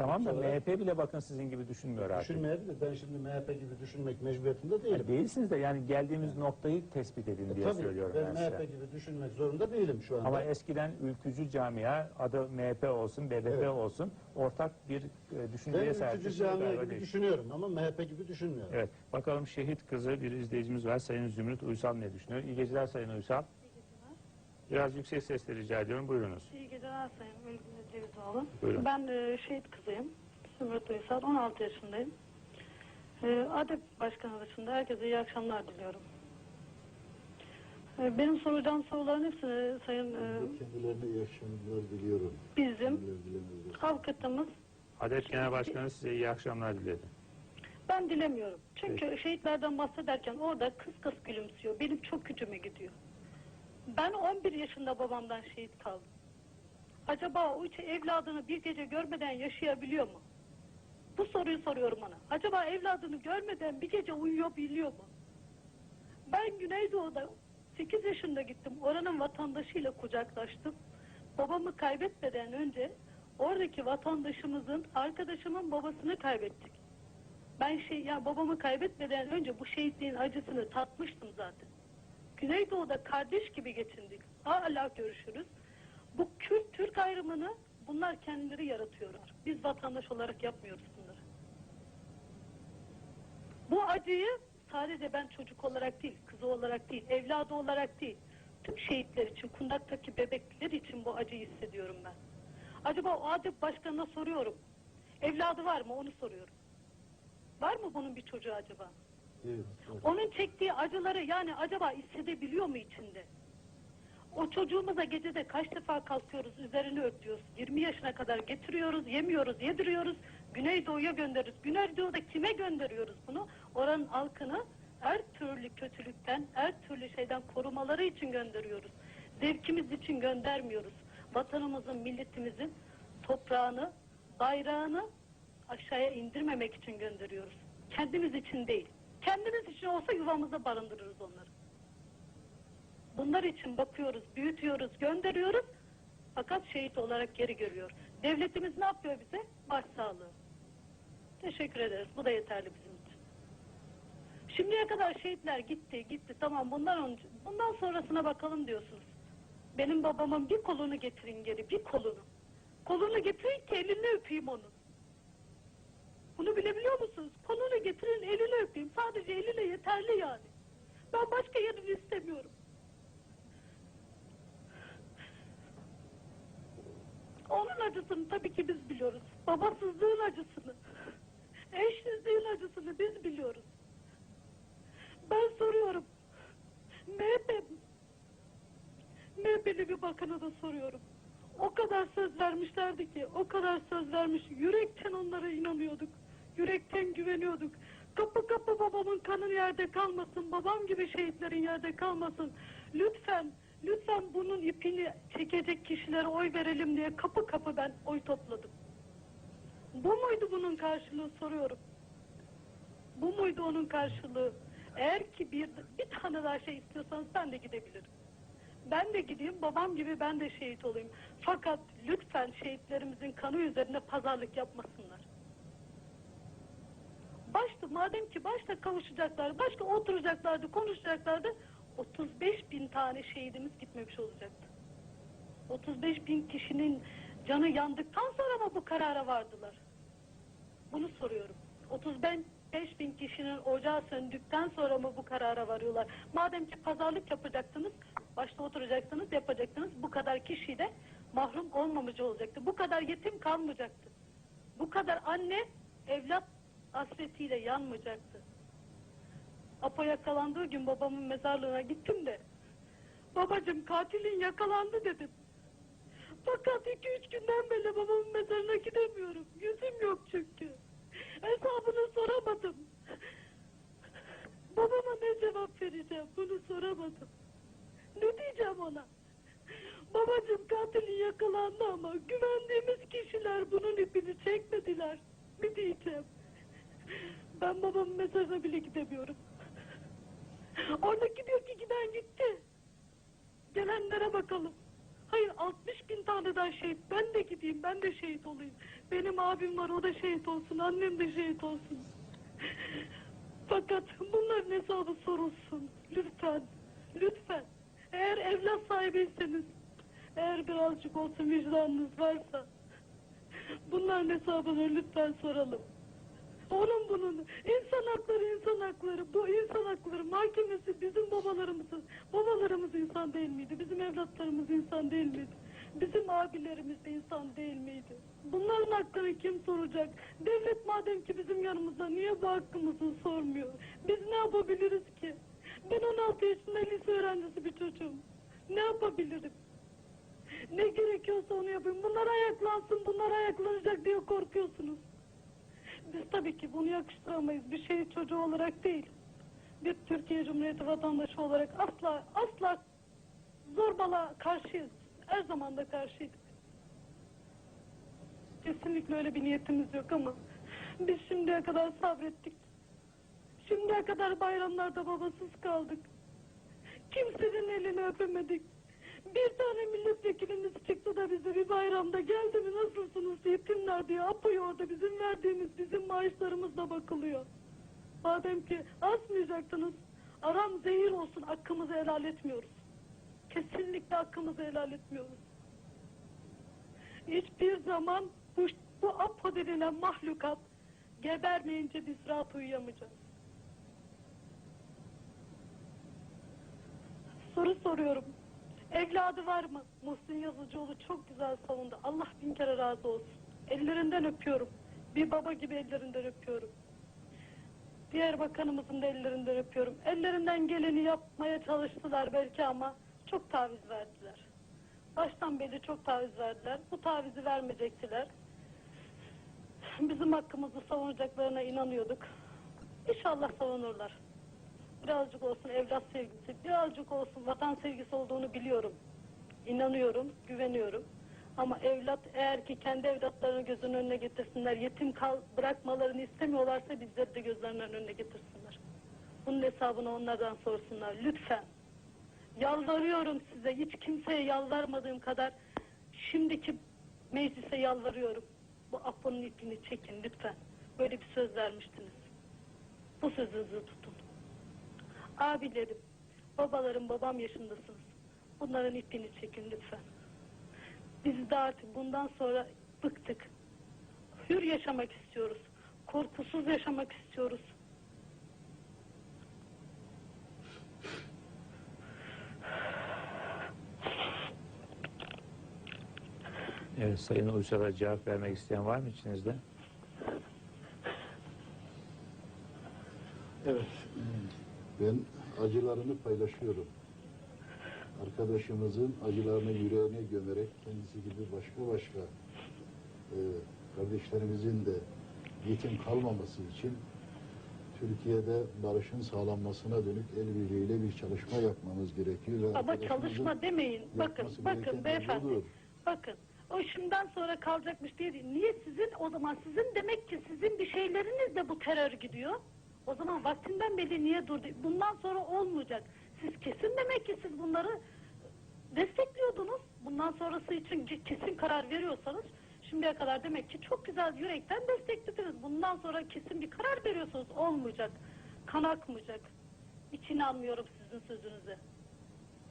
Tamam da MHP bile bakın sizin gibi düşünmüyor artık. Düşünmeyebilir. Ben şimdi MHP gibi düşünmek mecburiyetinde değilim. Yani değilsiniz de yani geldiğimiz noktayı tespit edin diye E, Tabii söylüyorum ben ben MHP size. gibi düşünmek zorunda değilim şu anda. Ama eskiden ülkücü camia adı MHP olsun, BBP Evet. olsun ortak bir e, ben düşünceye sahip. ülkücü camia gibi düşünüyorum ama MHP gibi düşünmüyorum. Evet. Bakalım şehit kızı bir izleyicimiz var. Sayın Zümrüt Uysal ne düşünüyor? İyi geceler Sayın Uysal. Biraz yüksek sesle rica ediyorum. Buyurunuz. İyi geceler Sayın Ülgün Cevizoğlu. Buyurun. Ben e, şehit kızıyım. Zümrüt Uysal, 16 yaşındayım. E, ADEP Başkanı dışında herkese iyi akşamlar diliyorum. E, benim soracağım soruların hepsini Sayın e, Kendilerine iyi akşamlar diliyorum. bizim Kendileri dilemiyorlar. avukatımız ADEP Genel Başkanı size iyi akşamlar diledi. ben dilemiyorum. Çünkü şehitlerden bahsederken orada kıs kıs gülümsüyor. Benim çok gücüme gidiyor. Ben 11 yaşında babamdan şehit kaldım. Acaba o üç evladını bir gece görmeden yaşayabiliyor mu? Bu soruyu soruyorum ona. Acaba evladını görmeden bir gece uyuyabiliyor mu? Ben Güneydoğu'da 8 yaşında gittim. Oranın vatandaşıyla kucaklaştım. Babamı kaybetmeden önce oradaki vatandaşımızın, arkadaşımın babasını kaybettik. Ben şey ya babamı kaybetmeden önce bu şehitliğin acısını tatmıştım zaten. Güneydoğu'da kardeş gibi geçindik. Hala görüşürüz. Bu Kürt Türk ayrımını bunlar kendileri yaratıyorlar. Biz vatandaş olarak yapmıyoruz bunları. Bu acıyı sadece ben çocuk olarak değil, kızı olarak değil, evladı olarak değil, tüm şehitler için, kundaktaki bebekler için bu acıyı hissediyorum ben. Acaba o ADEP başkanına soruyorum. Evladı var mı onu soruyorum. Var mı bunun bir çocuğu acaba? Evet. Onun çektiği acıları yani acaba hissedebiliyor mu içinde? O çocuğumuza gecede kaç defa kalkıyoruz, üzerini örtüyoruz. 20 yaşına kadar getiriyoruz, yemiyoruz, yediriyoruz. Güneydoğu'ya gönderiyoruz. Güneydoğu'da kime gönderiyoruz bunu? Oranın halkını her türlü kötülükten, her türlü şeyden korumaları için gönderiyoruz. Zevkimiz için göndermiyoruz. Vatanımızın, milletimizin toprağını, bayrağını aşağıya indirmemek için gönderiyoruz. Kendimiz için değil. Kendimiz için olsa yuvamızda barındırırız onları. Bunlar için bakıyoruz, büyütüyoruz, gönderiyoruz. Fakat şehit olarak geri görüyor. Devletimiz ne yapıyor bize? Başsağlığı. Teşekkür ederiz. Bu da yeterli bizim için. Şimdiye kadar şehitler gitti, gitti. Tamam bundan önce, bundan sonrasına bakalım diyorsunuz. Benim babamın bir kolunu getirin geri, bir kolunu. Kolunu getirin ki elini öpeyim onun. Bunu bilebiliyor musunuz? Kolunu getirin elini öpeyim. Sadece eline yeterli yani. Ben başka yerini istemiyorum. Onun acısını tabii ki biz biliyoruz. Babasızlığın acısını. Eşsizliğin acısını biz biliyoruz. Ben soruyorum. MHP MHP'li bir bakana da soruyorum. O kadar söz vermişlerdi ki, o kadar söz vermiş. Yürekten onlara inanıyorduk. Yürekten güveniyorduk. Kapı kapı babamın kanı yerde kalmasın. Babam gibi şehitlerin yerde kalmasın. Lütfen, lütfen bunun ipini çekecek kişilere oy verelim diye kapı kapı ben oy topladım. Bu muydu bunun karşılığı soruyorum. Bu muydu onun karşılığı? Eğer ki bir, bir tane daha şey istiyorsanız ben de gidebilirim. Ben de gideyim babam gibi ben de şehit olayım. Fakat lütfen şehitlerimizin kanı üzerine pazarlık yapmasınlar. Başta madem ki başta kavuşacaklar, başka oturacaklardı, konuşacaklardı. 35 bin tane şehidimiz gitmemiş olacaktı. 35 bin kişinin canı yandıktan sonra mı bu karara vardılar? Bunu soruyorum. 35 bin kişinin ocağı söndükten sonra mı bu karara varıyorlar? Madem ki pazarlık yapacaktınız, başta oturacaksınız, yapacaktınız. Bu kadar kişi de mahrum olmamış olacaktı. Bu kadar yetim kalmayacaktı. Bu kadar anne evlat hasretiyle yanmayacaktı. Apo yakalandığı gün babamın mezarlığına gittim de babacım katilin yakalandı dedim. Fakat iki üç günden beri babamın mezarına gidemiyorum. Yüzüm yok çünkü. Hesabını soramadım. Babama ne cevap vereceğim bunu soramadım. Ne diyeceğim ona? Babacım katilin yakalandı ama güvendiğimiz kişiler bunun ipini çekmediler. Mi diyeceğim? Ben babamın mezarına bile gidemiyorum. Oradaki diyor ki giden gitti. Gelenlere bakalım. Hayır 60 bin tane daha şehit. Ben de gideyim ben de şehit olayım. Benim abim var o da şehit olsun. Annem de şehit olsun. Fakat bunların hesabı sorulsun. Lütfen. Lütfen. Eğer evlat sahibiyseniz, eğer birazcık olsun vicdanınız varsa, bunların hesabını lütfen soralım. Onun bunun insan hakları insan hakları bu insan hakları mahkemesi bizim babalarımızın babalarımız insan değil miydi? Bizim evlatlarımız insan değil miydi? Bizim abilerimiz de insan değil miydi? Bunların hakkını kim soracak? Devlet madem ki bizim yanımızda niye bu hakkımızı sormuyor? Biz ne yapabiliriz ki? Ben 16 yaşında lise öğrencisi bir çocuğum. Ne yapabilirim? Ne gerekiyorsa onu yapayım. Bunlar ayaklansın, bunlar ayaklanacak diye korkuyorsunuz. Biz tabii ki bunu yakıştıramayız. Bir şehit çocuğu olarak değil. Bir Türkiye Cumhuriyeti vatandaşı olarak asla asla zorbalığa karşıyız. Her zaman da karşıydık. Kesinlikle öyle bir niyetimiz yok ama biz şimdiye kadar sabrettik. Şimdiye kadar bayramlarda babasız kaldık. Kimsenin elini öpemedik. Bir tane milletvekilimiz çıktı da bize bir bayramda geldi mi nasılsınız yetimler diye apıyor orada bizim verdiğimiz bizim maaşlarımızla bakılıyor. Madem ki asmayacaktınız aram zehir olsun hakkımızı helal etmiyoruz. Kesinlikle hakkımızı helal etmiyoruz. Hiçbir zaman bu, bu Apo denilen mahlukat gebermeyince biz rahat uyuyamayacağız. Soru soruyorum. Evladı var mı? Muhsin Yazıcıoğlu çok güzel savundu. Allah bin kere razı olsun. Ellerinden öpüyorum. Bir baba gibi ellerinden öpüyorum. Diğer bakanımızın da ellerinden öpüyorum. Ellerinden geleni yapmaya çalıştılar belki ama çok taviz verdiler. Baştan beri çok taviz verdiler. Bu tavizi vermeyecektiler. Bizim hakkımızı savunacaklarına inanıyorduk. İnşallah savunurlar. Birazcık olsun evlat sevgisi, birazcık olsun vatan sevgisi olduğunu biliyorum. İnanıyorum, güveniyorum. Ama evlat eğer ki kendi evlatlarını gözünün önüne getirsinler, yetim kal bırakmalarını istemiyorlarsa bizleri de gözlerinin önüne getirsinler. Bunun hesabını onlardan sorsunlar lütfen. Yalvarıyorum size, hiç kimseye yalvarmadığım kadar şimdiki meclise yalvarıyorum. Bu Apo'nun ipini çekin lütfen. Böyle bir söz vermiştiniz. Bu sözünüzü tutun. Abilerim, babalarım, babam yaşındasınız. Bunların ipini çekin lütfen. Biz de artık bundan sonra bıktık. Hür yaşamak istiyoruz. Korkusuz yaşamak istiyoruz. Evet, Sayın Uysal'a cevap vermek isteyen var mı içinizde? Evet. Ben acılarını paylaşıyorum. Arkadaşımızın acılarını yüreğine gömerek kendisi gibi başka başka e, kardeşlerimizin de yetim kalmaması için Türkiye'de barışın sağlanmasına dönük el birliğiyle bir çalışma yapmamız gerekiyor. Ama çalışma demeyin. Bakın, bakın beyefendi. budur. Bakın. O şimdiden sonra kalacakmış diye değil. Niye sizin o zaman sizin demek ki sizin bir şeylerinizle bu terör gidiyor. O zaman vaktinden beri niye durdu? Bundan sonra olmayacak. Siz kesin demek ki siz bunları destekliyordunuz. Bundan sonrası için ke- kesin karar veriyorsanız şimdiye kadar demek ki çok güzel yürekten desteklediniz. Bundan sonra kesin bir karar veriyorsunuz. Olmayacak. Kan akmayacak. Hiç inanmıyorum sizin sözünüze.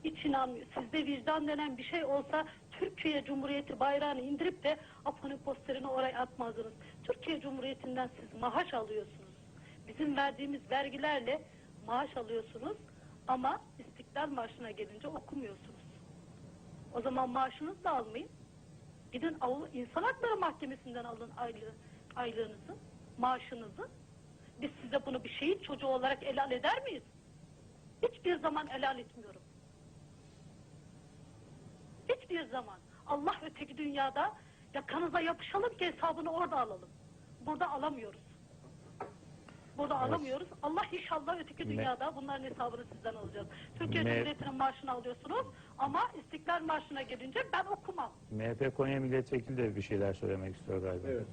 Hiç inanmıyor. Sizde vicdan denen bir şey olsa Türkiye Cumhuriyeti bayrağını indirip de Apo'nun posterini oraya atmazdınız. Türkiye Cumhuriyeti'nden siz maaş alıyorsunuz. Bizim verdiğimiz vergilerle maaş alıyorsunuz ama İstiklal Marşı'na gelince okumuyorsunuz. O zaman maaşınızı da almayın. Gidin İnsan Hakları Mahkemesi'nden alın aylığı, aylığınızı, maaşınızı. Biz size bunu bir şehit çocuğu olarak helal eder miyiz? Hiçbir zaman helal etmiyorum. Hiçbir zaman. Allah öteki dünyada yakanıza yapışalım ki hesabını orada alalım. Burada alamıyoruz. Burada Evet. alamıyoruz. Allah inşallah öteki Me- dünyada bunların hesabını sizden alacağız. Türkiye Me- Cumhuriyeti'nin marşını alıyorsunuz ama İstiklal Marşı'na gelince ben okumam. MHP Konya Milletvekili de bir şeyler söylemek istiyor galiba. Evet.